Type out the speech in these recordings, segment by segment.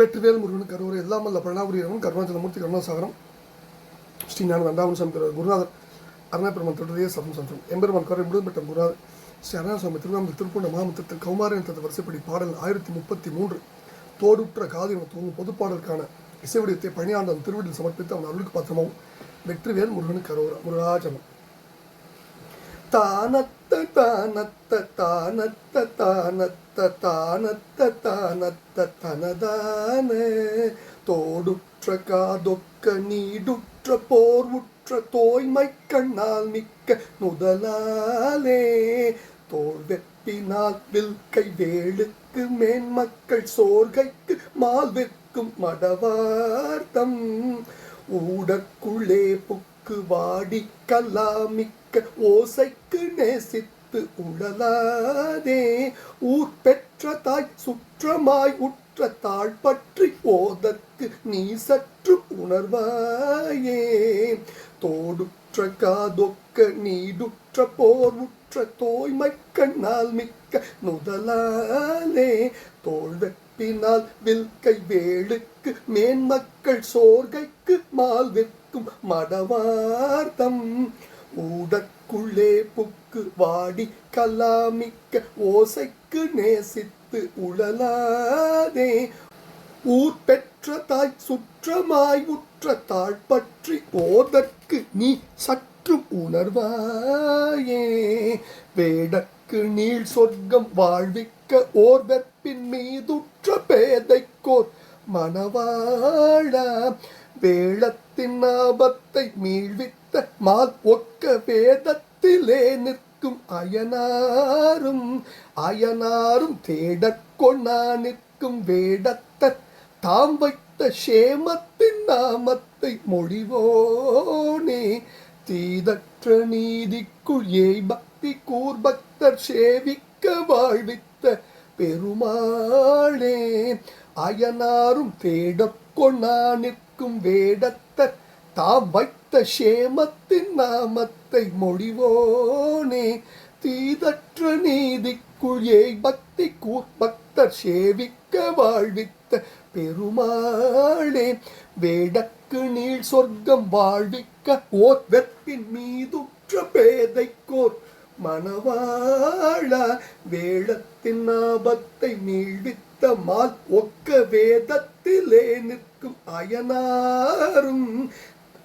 வெற்றிவேல் முருகன் கருவறை எல்லாம் அல்ல பிரணாபுரியவன் கருணாச்சலமூர்த்தி கருணாசாகரம். ஸ்ரீ ஞான வேண்டாவன் சாமி திரு குருநாதர் அருணாபெருமன் தொடர்ந்தே சதம் சந்தம் எம்பெருமான் கரை முழுதுபெற்ற குருநாதர் ஸ்ரீ அருணாசாமி திருவாமூர் திருப்பூண்ட மாமத்தத்தில் கௌமாரன் தந்த வரிசைப்படி பாடல் ஆயிரத்தி முப்பத்தி மூன்று தோடுற்ற காதின தூங்கும் பொதுப்பாடலுக்கான இசைவடியத்தை பணியாண்டன் திருவிடில் சமர்ப்பித்து அவன் அருளுக்கு பாத்திரமாகவும் வெற்றிவேல் முருகன் கரோரா முருகாஜனம். தானத்த தானத்த தானத்த தானத்த தானத்த தானத்த தனதான. தோடுற்ற காதொக்க நீடுற்ற போர் உற்ற தோய்மை கண்ணால் மிக்க முதலாலே தோல் வெப்பினால் வில்கை வேளுக்கு மேன்மக்கள் சோர்கைக்கு மால் வெக்கும் மடவார்த்தம். ஊடக்குள்ளே புக்கு வாடி கேட்க ஓசைக்கு நேசித்து உழலாதே ஊர் பெற்ற தாய் சுற்றமாய் உற்ற தாழ் பற்றி ஓதற்கு நீ சற்று உணர்வாயே. தோடுற்ற காதொக்க நீடுற்ற போர் உற்ற தோய்மை கண்ணால் மிக்க நுதலாலே. தோல்வெப்பினால் வில்கை வேளுக்கு மேன்மக்கள் சோர்கைக்கு மால் விற்கும் மடவார்த்தம். ஊடற்குள்ளே புக்கு வாடி கலாமிக்க ஓசைக்கு நேசித்து உழலாதே. ஊர் பெற்ற தாய் சுற்றமாய் உற்ற தாழ் பற்றி ஓதற்கு நீ சற்று உணர்வாயே. வேடக்கு நீள் சொர்க்கம் வாழ்விக்க ஓர் வெப்பின் மீதுற்ற பேதைக்கோர் மணவாழ வேளத்தின் ஆபத்தை மீழ்வித்த மால் ஒக்க வேதத்திலே நிற்கும் அயனாரும் அயனாரும் தேடக்கொண்டா நிற்கும் வேடத்த தாம் வைத்த சேமத்தின் நாமத்தை மொழிவோனே. தீதற்ற நீதிக்குள் ஏய் பக்தி கூர் பக்தர் சேவிக்க வாழ்வித்த பெருமாளே அயனாரும் தேடக் கொண்டா நிற்கும் வேடத்த தாம் வைத்த சேமத்தின் நாமத்தை மொழிவோனே. தீதற்ற நீதிக்குள் பக்தி பக்தர் சேவிக்க வாழ்வித்த பெருமாளே. வேடக்கு நீள் சொர்க்கம் வாழ்விக்க ஓர் வெப்பின் மீதுற்ற பேதைக்கோர் மணவாழ வேளத்தின் ஆபத்தை நீழ்வித்த மால் ஒக்க வேதத்திலே நிற்கும் அயனாரும்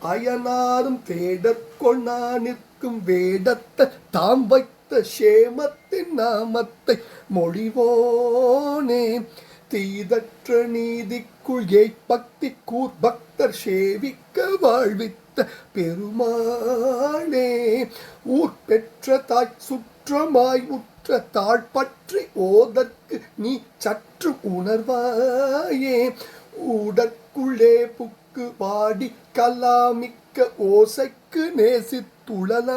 அயனாரும் தேடற்கொண்டா நிற்கும் வேடத்தை தாம் வைத்த சேமத்தின் நாமத்தை மொழிவோனே. தீதற்ற நீதிக்குள் பக்தி கூர் பக்தர் சேவிக்க வாழ்வித்த பெருமாளே. ஊர் பெற்ற தாய் சுற்றமாய் உற்ற தாழ் பற்றி ஓதற்கு நீ சற்று உணர்வாயே. உடற்குள்ளே புக்கு பாடி கலாமிக்க ஓசைக்கு நேசித்துழலாதே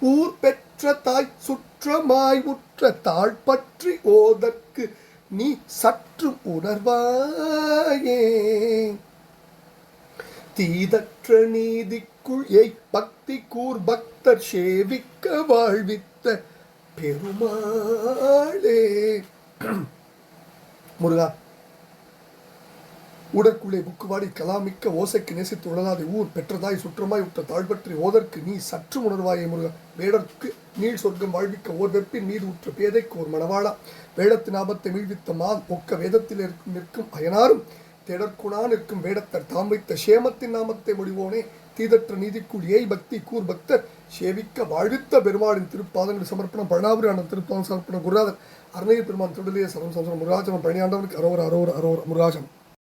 ஊர் பெற்ற தாய் சுற்றமாய் உற்ற தாழ் பற்றி ஓதற்கு நீ சற்று உணர்வாயே. தீதற்ற நீதிக்குள் பக்தி கூர் பக்தர் சேவிக்க வாழ்வித்த பெருமாளே. முருகா உடற்குள்ளே புக்குவாடி கலாமிக்க ஓசைக்கு நேசித்து உடலாதை ஊர் பெற்றதாய் சுற்றமாய் உற்ற தாழ்பற்றி ஓதற்கு நீ சற்று உணர்வாயே முருகா. வேடற்கு நீள் சொர்க்கம் வாழ்விக்க ஓர் வெப்பின் மீது உற்ற பேதைக்கு ஒரு மணவாளா. வேடத்தின் ஆபத்தை மீழ்வித்த மால் ஒக்க வேதத்தில் இருக்கும் நிற்கும் அயனாரும் திடற்குணான் இருக்கும் வேடத்தர் தாம் வைத்த சேமத்தின் நாமத்தை முடிவோனே தீதற்ற நீதிக்குள் ஏய் பக்தி கூர் பக்தர். சேவிக்க வாழ்வித்த பெருமாளின் திருப்பாதங்கள் சமர்ப்பணம். பழனாபுரி திருப்பாதம் சமர்ப்பணம். குருநாதர். அருணைய பெருமான் திருடலிய சரம் சம்சரம் முருகாச்சலம் பழனியாண்டவனுக்கு அரோர் அரோர் அரோர் முருகாச்சலம்.